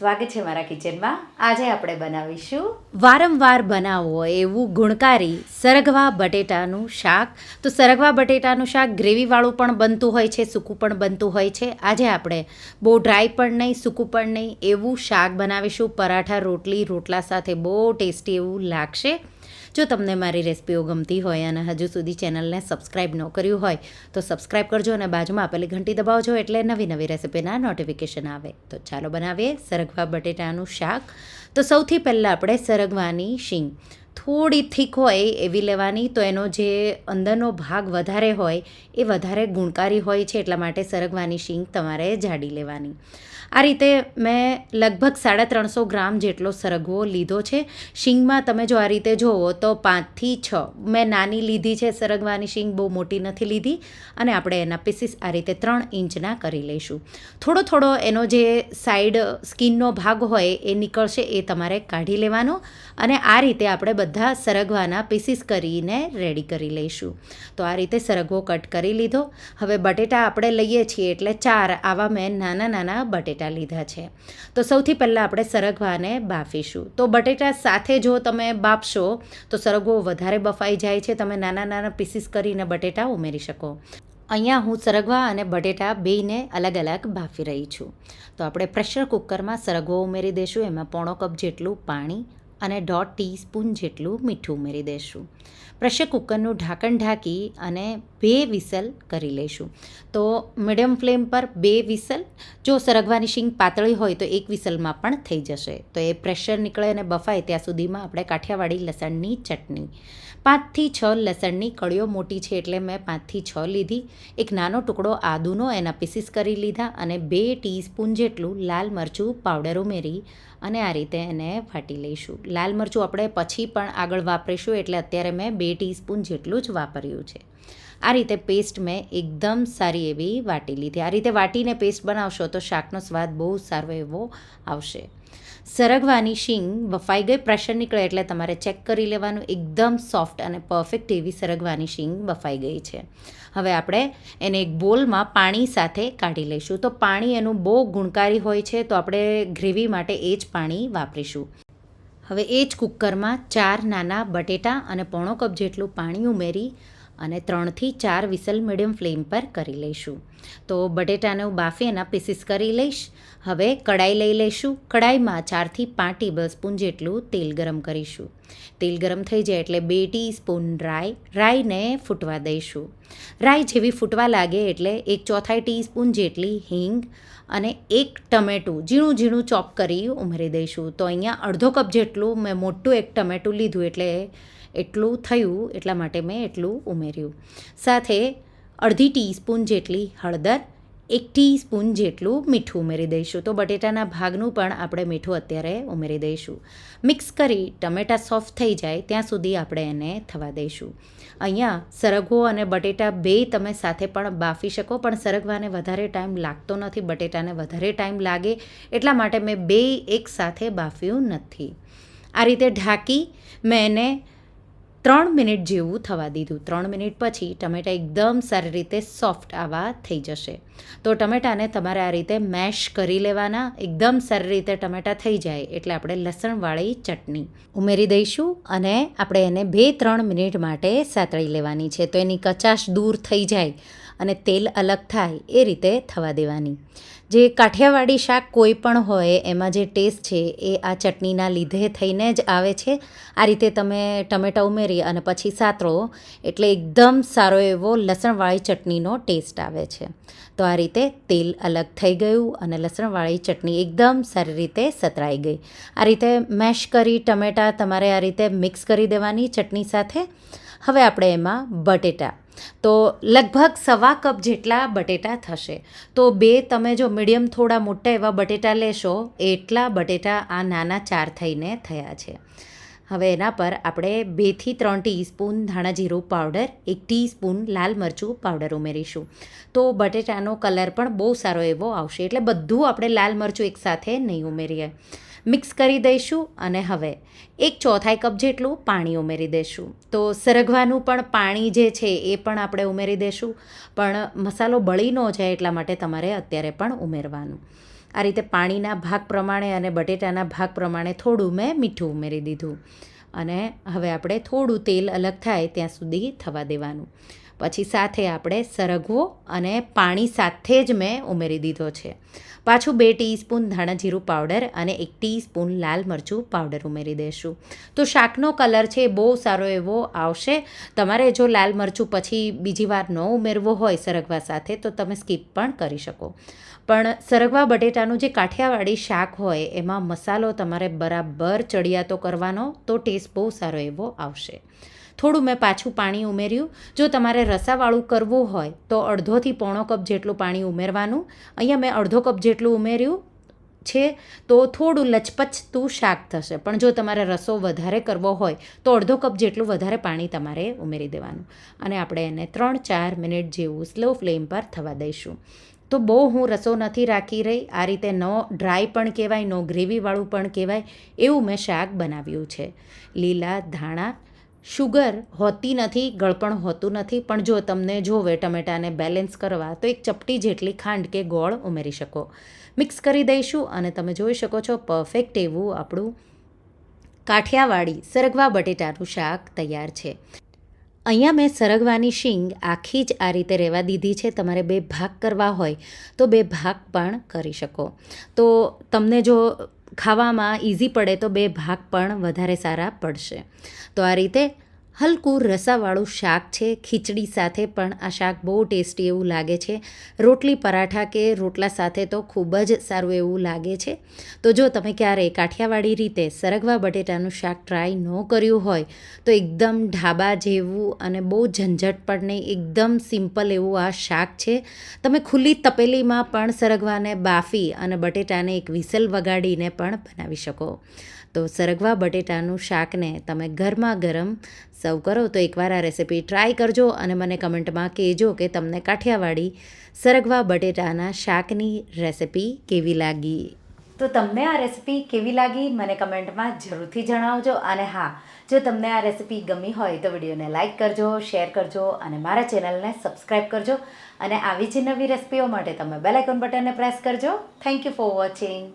સ્વાગત છે મારા કિચનમાં. આજે આપણે બનાવીશું વારંવાર બનાવો એવું ગુણકારી સરગવા બટેટાનું શાક. તો સરગવા બટેટાનું શાક ગ્રેવીવાળું પણ બનતું હોય છે, સૂકું પણ બનતું હોય છે. આજે આપણે બહુ ડ્રાય પણ નહીં, સૂકું પણ નહીં એવું શાક બનાવીશું. પરાઠા રોટલી રોટલા સાથે બહુ ટેસ્ટી એવું લાગશે. જો તમને મારી રેસિપીઓ ગમતી હોય અને હજુ સુધી ચેનલને સબસ્ક્રાઈબ ન કર્યું હોય, તો સબસ્ક્રાઈબ કરજો અને બાજુમાં આપેલી ઘંટી દબાવજો એટલે નવી નવી રેસિપીના નોટિફિકેશન આવે. તો ચાલો બનાવીએ સરગવા બટેટાનું શાક. તો સૌથી પહેલાં આપણે સરગવાની શીંગ. થોડી થીક હોય એવી લેવાની, તો એનો જે અંદરનો ભાગ વધારે હોય, એ વધારે ગુણકારી હોય છે, એટલા માટે સરગવાની શીંગ તમારે જાડી લેવાની. આ રીતે મેં લગભગ સાડા ત્રણસો ગ્રામ જેટલો સરગવો લીધો છે. શીંગમાં તમે જો આ રીતે જુઓ તો પાંચથી છ. મેં નાની લીધી છે, સરગવાની શીંગ બહુ મોટી નથી લીધી અને આપણે એના પીસીસ આ રીતે ત્રણ ઇંચના કરી લઈશું. થોડો થોડો એનો જે સાઈડ સ્કિનનો ભાગ હોય એ નીકળશે એ તમારે કાઢી લેવાનો અને આ રીતે આપણે બધા સરગવાના પીસીસ કરીને રેડી કરી લઈશું. તો આ રીતે સરગવો કટ કરી લીધો. હવે બટેટા આપણે લઈએ છીએ એટલે ચાર. આવા મેં નાના નાના બટેટા લીધા છે. તો સૌથી પહેલાં આપણે સરગવાને બાફીશું. તો બટેટા સાથે જો તમે બાફશો, તો સરગવો વધારે બફાઈ જાય છે. તમે નાના નાના પીસીસ કરીને બટેટા ઉમેરી શકો. અહીંયા હું સરગવા અને બટેટા બેયને અલગ અલગ બાફી રહી છું. તો આપણે પ્રેશર કુકરમાં સરગવો ઉમેરી દઈશું. એમાં પોણો કપ જેટલું પાણી અને દોઢ ટીસ્પૂન જેટલું મીઠું ઉમેરી દઈશું પ્રેશર કુકરનું ઢાંકણ ઢાંકી અને બે વિસલ કરી લઈશું. તો મીડિયમ ફ્લેમ પર બે વિસલ. જો સરગવાની શીંગ પાતળી હોય તો એક વિસલમાં પણ થઈ જશે. તો એ પ્રેશર નીકળે અને બફાય ત્યાં સુધીમાં આપણે કાઠિયાવાડી લસણની ચટણી. પાંચથી છ લસણની કળીઓ મોટી છે એટલે મેં પાંચથી છ લીધી. એક નાનો ટુકડો આદુનો એના પીસીસ કરી લીધા અને બે ટીસ્પૂન જેટલું લાલ મરચું પાવડર ઉમેરી અને આ રીતે એને વાટી લઈશું. લાલ મરચું આપણે પછી પણ આગળ વાપરીશું, એટલે અત્યારે મેં બે ટીસ્પૂન જેટલું જ વાપર્યું છે. આ રીતે પેસ્ટ મેં એકદમ સારી એવી વાટી લીધી. આ રીતે વાટીને પેસ્ટ બનાવશો તો શાકનો સ્વાદ બહુ સારો એવો આવશે. સરગવાની શીંગ બફાઈ ગઈ પ્રેશર નીકળે એટલે તમારે ચેક કરી લેવાનું. એકદમ સોફ્ટ અને પરફેક્ટ એવી સરગવાની શીંગ બફાઈ ગઈ છે. હવે આપણે એને એક બોલમાં પાણી સાથે કાઢી લઈશું. તો પાણી એનું બહુ ગુણકારી હોય છે, તો આપણે ગ્રેવી માટે એ જ પાણી વાપરીશું. હવે એ જ કુકરમાં ચાર નાના બટેટા અને પોણો કપ જેટલું પાણી ઉમેરી અને ત્રણથી ચાર વિસલ મીડિયમ ફ્લેમ પર કરી લઈશું. તો બટેટાને હું બાફી એના પીસીસ કરી લઈશ. હવે કડાઈ લઈ લઈશું. કડાઈમાં ચારથી પાંચ ટેબલ સ્પૂન જેટલું તેલ ગરમ કરીશું. તેલ ગરમ થઈ જાય એટલે બે ટીસ્પૂન રાઈ, રાઈને ફૂટવા દઈશું. રાઈ જેવી ફૂટવા લાગે એટલે એક ચોથાઈ ટીસ્પૂન જેટલી હિંગ અને એક ટમેટું ઝીણું ઝીણું ચોપ કરી ઉમેરી દઈશું. તો અહીંયા અડધો કપ જેટલું મેં મોટું એક ટમેટું લીધું એટલે એટલું થયું. એટલા માટે મેં એટલું ઉમેર્યું. સાથે અડધી ટીસ્પૂન જેટલી હળદર, એક ટીસ્પૂન જેટલું મીઠું ઉમેરી દઈશું. તો બટેટાના ભાગનું પણ આપણે મીઠું અત્યારે ઉમેરી દઈશું. મિક્સ કરી ટમેટાં સોફ્ટ થઈ જાય ત્યાં સુધી આપણે એને થવા દઈશું. અહીંયા સરગવો અને બટેટા બે તમે સાથે પણ બાફી શકો, પણ સરગવાને વધારે ટાઈમ લાગતો નથી, બટેટાને વધારે ટાઈમ લાગે, એટલા માટે મેં બે એક સાથે બાફ્યું નથી. આ રીતે ઢાંકી મેં એને ત્રણ મિનિટ જેવું થવા દીધું. ત્રણ મિનિટ પછી ટમેટાં એકદમ સારી રીતે સોફ્ટ આવા થઈ જશે. તો ટમેટાને તમારે આ રીતે મેશ કરી લેવાના. એકદમ સારી રીતે ટમેટાં થઈ જાય એટલે આપણે લસણવાળી ચટણી ઉમેરી દઈશું અને આપણે એને બે ત્રણ મિનિટ માટે સાતળી લેવાની છે. તો એની કચાશ દૂર થઈ જાય. અને તેલ અલગ થાય એ રીતે થવા દેવાની. જે કાઠિયાવાડી શાક કોઈ પણ હોય, એમાં જે ટેસ્ટ છે એ આ ચટણીના લીધે થઈને જ આવે છે. આ રીતે તમે ટમેટાં ઉમેરી અને પછી સાતરો એટલે એકદમ સારો એવો લસણવાળી ચટણીનો ટેસ્ટ આવે છે. તો આ રીતે તેલ અલગ થઈ ગયું અને લસણવાળી ચટણી એકદમ સારી રીતે સતરાઈ ગઈ. આ રીતે મેશ કરી ટમેટાં તમારે આ રીતે મિક્સ કરી દેવાની ચટણી સાથે. હવે આપણે એમાં બટેટા તો લગભગ સવા કપ જેટલા બટેટા થશે. તો બે, તમે જો મીડિયમ થોડા મોટા એવા બટેટા લેશો, એટલા બટેટા આ નાના ચાર થઈને થયા છે. હવે એના પર આપણે બેથી ત્રણ ટીસ્પૂન ધાણા જીરું પાવડર, એક ટીસ્પૂન લાલ મરચું પાવડર ઉમેરીશું. તો બટેટાનો કલર પણ બહુ સારો એવો આવશે. એટલે બધું આપણે લાલ મરચું એકસાથે નહીં ઉમેરીએ. મિક્સ કરી દઈશું અને હવે એક ચોથાઈ કપ જેટલું પાણી ઉમેરી દઈશું. તો સરગવાનું પણ પાણી જે છે એ પણ આપણે ઉમેરી દઈશું. પણ મસાલો બળી ન જાય એટલા માટે તમારે અત્યારે પણ ઉમેરવાનું. આ રીતે પાણીના ભાગ પ્રમાણે અને બટેટાના ભાગ પ્રમાણે થોડું મેં મીઠું ઉમેરી દીધું. અને હવે આપણે થોડું તેલ અલગ થાય ત્યાં સુધી થવા દેવાનું. પછી સાથે આપણે સરગવો અને પાણી સાથે જ મેં ઉમેરી દીધો છે. પાછું બે ટીસ્પૂન ધાણા જીરું પાવડર અને એક ટીસ્પૂન લાલ મરચું પાવડર ઉમેરી દઈશું તો શાકનો કલર છે બહુ સારો એવો આવશે. તમારે જો લાલ મરચું પછી બીજી વાર ન ઉમેરવો હોય સરગવા સાથે તો તમે સ્કીપ પણ કરી શકો. પણ સરગવા બટેટાનું જે કાઠિયાવાડી શાક હોય એમાં મસાલો તમારે બરાબર ચડિયાતો કરવાનો તો ટેસ્ટ બહુ સારો એવો આવશે. થોડું મેં પાછું પાણી ઉમેર્યું. જો તમારે રસાવાળું કરવું હોય, તો અડધોથી પોણો કપ જેટલું પાણી ઉમેરવાનું. અહીંયા મેં અડધો કપ જેટલું ઉમેર્યું છે, તો થોડું લચપચતું શાક થશે. પણ જો તમારે રસો વધારે કરવો હોય, તો અડધો કપ જેટલું વધારે પાણી તમારે ઉમેરી દેવાનું. અને આપણે એને ત્રણ ચાર મિનિટ જેવું સ્લો ફ્લેમ પર થવા દઈશું. તો બહુ હું રસો નથી રાખી રહી. આ રીતે નો ડ્રાય પણ કહેવાય, નો ગ્રેવીવાળું પણ કહેવાય. એવું મેં શાક બનાવ્યું છે. લીલા ધાણા શુગર હોતી નથી, ગળપણ હોતું નથી, પણ જો તમને જોવે ટમેટાને બેલેન્સ કરવા, તો એક ચપટી જેટલી ખાંડ કે ગોળ ઉમેરી શકો. મિક્સ કરી દઈશું અને તમે જોઈ શકો છો પરફેક્ટ એવું આપણું કાઠિયાવાડી સરગવા બટેટાનું શાક તૈયાર છે. અહીંયા મેં સરગવાની શીંગ આખી જ આ રીતે રહેવા દીધી છે, તમારે બે ભાગ કરવા હોય તો બે ભાગ પણ કરી શકો. તો તમને જો ખાવામાં ઇઝી પડે તો બે ભાગ પણ વધારે સારા પડશે. તો આ રીતે હલકું રસાવાળું શાક છે, ખીચડી સાથે પણ આ શાક બહુ ટેસ્ટી એવું લાગે છે. રોટલી પરાઠા કે રોટલા સાથે તો ખૂબ જ સારું એવું લાગે છે. તો જો તમે ક્યારેય કાઠિયાવાડી રીતે સરગવા બટેટાનું શાક ટ્રાય ન કર્યું હોય, તો એકદમ ઢાબા જેવું અને બહુ ઝંઝટ પણ નહીં, એકદમ સિમ્પલ એવું આ શાક છે. તમે ખુલ્લી તપેલીમાં પણ સરગવાને બાફી અને બટેટાને એક વિસલ વગાડીને પણ બનાવી શકો. તો સરગવા બટેટાનું શાકને તમે ગરમા ગરમ સર્વ કરો તો એકવાર આ રેસીપી ટ્રાય કરજો અને મને કમેન્ટમાં કહેજો કે તમને કાઠિયાવાડી સરગવા બટેટાના શાકની રેસીપી કેવી લાગી. તો તમને આ રેસીપી કેવી લાગી મને કમેન્ટમાં જરૂરથી જણાવજો અને હા, જો તમને આ રેસીપી ગમી હોય તો વિડીયોને લાઇક કરજો, શેર કરજો અને મારા ચેનલને સબસ્ક્રાઈબ કરજો અને આવી જ નવી રેસીપીઓ માટે તમે બેલાઇકોન બટનને પ્રેસ કરજો. Thank you for watching.